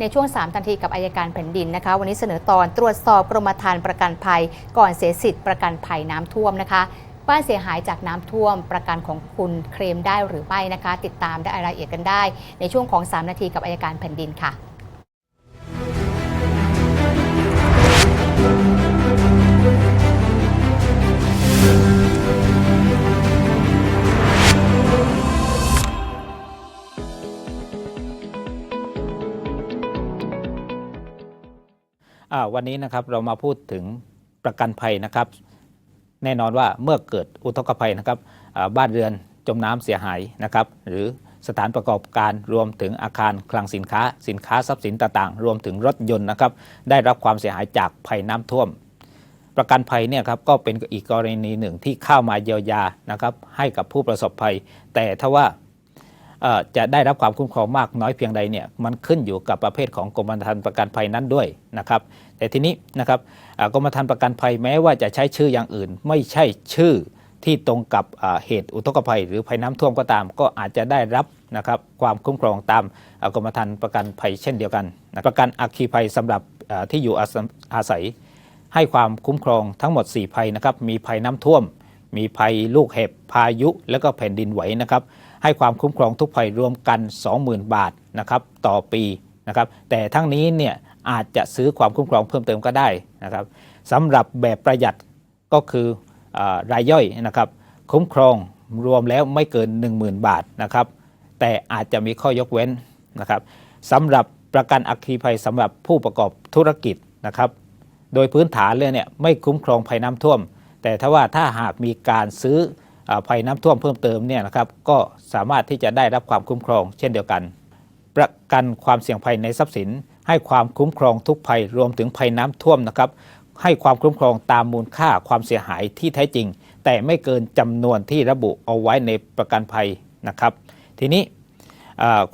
ในช่วง3นาทีกับอายการแผ่นดินนะคะ วันนี้เสนอตอนตรวจสอบกรมธรรม์ประกันภัย ก่อนเสียสิทธิ์ประกันภัยน้ำท่วมนะคะบ้านเสียหายจากน้ำท่วม ประกันของคุณเคลมได้หรือไม่นะคะ ติดตามได้รายละเอียดกันได้ ในช่วงของ 3 นาทีกับอายการแผ่นดินค่ะ วันนี้นะครับเรามาพูดถึงประกันภัยนะครับ แน่นอนว่าเมื่อเกิดอุทกภัยนะครับบ้านเรือนจมน้ำเสียหายนะครับ หรือสถานประกอบการรวมถึงอาคารคลังสินค้า สินค้าทรัพย์สินต่างๆ รวมถึงรถยนต์นะครับ ได้รับความเสียหายจากภัยน้ำท่วม ประกันภัยเนี่ยครับก็เป็นอีกกรณีหนึ่งที่เข้ามาเยียวยานะครับ ให้กับผู้ประสบภัย แต่ถ้าว่า จะได้รับความคุ้มครองมากน้อยเพียงใดเนี่ยมันขึ้นอยู่กับประเภทของกรมธรรม์ประกันภัยนั้นด้วยนะครับ แต่ทีนี้นะครับกรมธรรม์ประกันภัยแม้ว่าจะใช้ชื่ออย่างอื่น ไม่ใช่ชื่อที่ตรงกับเหตุอุทกภัย หรือภัยน้ำท่วมก็ตาม ก็อาจจะได้รับนะครับความคุ้มครองตามกรมธรรม์ประกันภัยเช่นเดียวกันนะประกันอัคคีภัยสำหรับที่อยู่อาศัย ให้ความคุ้มครองทั้งหมด 4 ภัยนะครับมีภัยน้ำท่วม มีภัยลูกเห็บพายุ และก็แผ่นดินไหวนะครับ ให้ความคุ้มครองทุกภัยรวมกัน 20,000 บาทนะครับต่อปีนะครับแต่ทั้งนี้เนี่ยอาจจะซื้อความคุ้มครองเพิ่มเติมก็ได้นะครับสำหรับแบบประหยัดก็คืออรายย่อยนะครับคุ้มครองรวมแล้วไม่เกิน 10,000 บาทนะครับแต่อาจจะมีข้อยกเว้นนะครับสำหรับประกันอัคคีภัยสำหรับผู้ประกอบธุรกิจนะครับโดยพื้นฐานเลยเนี่ยไม่คุ้มครองภัยน้ำท่วม แต่ถ้าว่าถ้าหากมีการซื้อ ภัยน้ำท่วมเพิ่มเติมเนี่ยนะครับก็สามารถที่จะได้รับความคุ้มครอง เช่นเดียวกัน ประกันความเสี่ยงภัยในทรัพย์สิน ให้ความคุ้มครองทุกภัยรวมถึงภัยน้ำท่วมนะครับให้ความคุ้มครองตามมูลค่าความเสียหายที่แท้จริง แต่ไม่เกินจำนวนที่ระบุเอาไว้ในประกันภัยนะครับ ทีนี้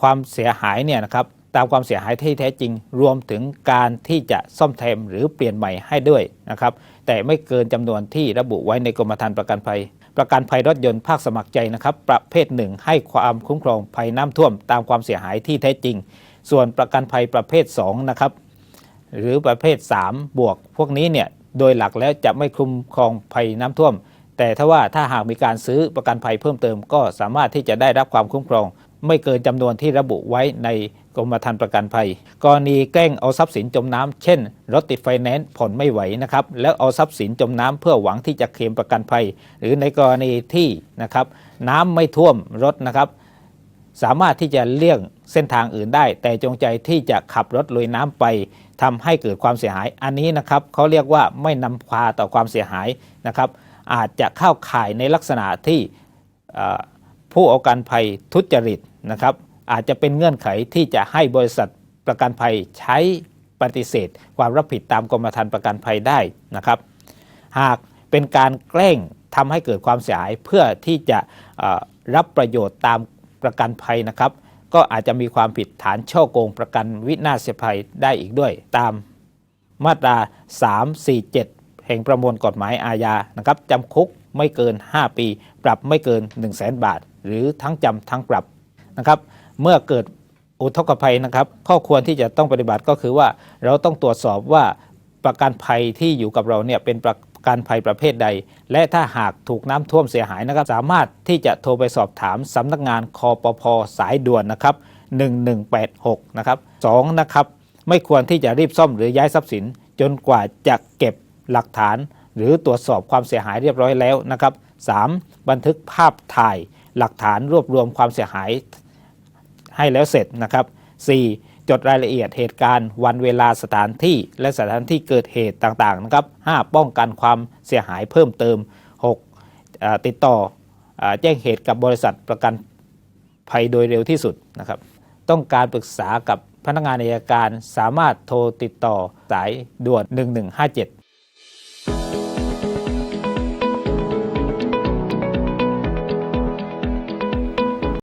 ความเสียหายเนี่ยนะครับตามความเสียหายที่แท้จริง รวมถึงการที่จะซ่อมแซมหรือเปลี่ยนใหม่ให้ด้วยนะครับ แต่ไม่เกินจำนวนที่ระบุไว้ในกรมธรรม์ประกันภัย ประกันภัยรถยนต์ภาคสมัครใจนะครับ ประเภทหนึ่งให้ความคุ้มครองภัยน้ำท่วมตามความเสียหายที่แท้จริง ส่วนประกันภัยประเภท2นะครับหรือประเภท 3 บวก พวกนี้เนี่ยโดยหลักแล้วจะไม่คุ้มครองภัยน้ำท่วม แต่ถ้าว่าถ้าหากมีการซื้อประกันภัยเพิ่มเติม ก็สามารถที่จะได้รับความคุ้มครอง ไม่เกินจำนวนที่ระบุไว้ในกรมธรรม์ประกันภัย กรณีแกล้งเอาทรัพย์สินจมน้ำเช่น รถติดไฟแนนซ์ผ่อนไม่ไหวนะครับ แล้วเอาทรัพย์สินจมน้ำเพื่อหวังที่จะเคลมประกันภัย หรือในกรณีที่นะครับน้ำไม่ท่วมรถนะครับ สามารถที่จะเลี่ยงเส้นทางอื่นได้ แต่จงใจที่จะขับรถลุยน้ำไปทำให้เกิดความเสียหาย อันนี้นะครับเขาเรียกว่าไม่นำพาต่อความเสียหายนะครับ อาจจะเข้าข่ายในลักษณะที่ผู้เอาการภัยทุจริต นะครับอาจจะเป็นเงื่อนไขที่จะให้บริษัทประกันภัยใช้ปฏิเสธ ความรับผิดตามกรมธรรม์ประกันภัยได้นะครับ หากเป็นการแกล้งทำให้เกิดความเสียหายเพื่อที่จะรับประโยชน์ตามประกันภัยนะครับ ก็อาจจะมีความผิดฐานช่อโกงประกันวินาศภัยได้อีกด้วย ตามมาตรา 347 แห่งประมวลกฎหมายอาญานะครับจำคุกไม่เกิน 5 ปี ปรับไม่เกิน 1 0 0 0 0แบาท หรือทั้งจำทั้งปรับ นะครับ เมื่อเกิดอุทกภัยนะครับ ข้อควรที่จะต้องปฏิบัติก็คือว่าเราต้องตรวจสอบว่าประกันภัยที่อยู่กับเราเนี่ยเป็นประกันภัยประเภทใด และถ้าหากถูกน้ำท่วมเสียหายนะครับ สามารถที่จะโทรไปสอบถามสำนักงานคอปพสายด่วนนะครับ 1186 นะครับ2นะครับไม่ควรที่จะรีบซ่อมหรือย้ายทรัพย์สิน จนกว่าจะเก็บหลักฐาน หรือตรวจสอบความเสียหายเรียบร้อยแล้วนะครับ 3. บันทึกภาพถ่ายหลักฐานรวบรวมความเสียหาย ให้แล้วเสร็จนะครับ 4. จดรายละเอียดเหตุการณ์ วันเวลาสถานที่ และสถานที่เกิดเหตุต่างๆนะครับ 5. ป้องกันความเสียหายเพิ่มเติม 6. ติดต่ออแจ้งเหตุกับบริษัทประกันภัยโดยเร็วที่สุดนะครับ ต้องการปรึกษากับพนักงานอัยการสามารถโทรติดต่อสายด่วน 1157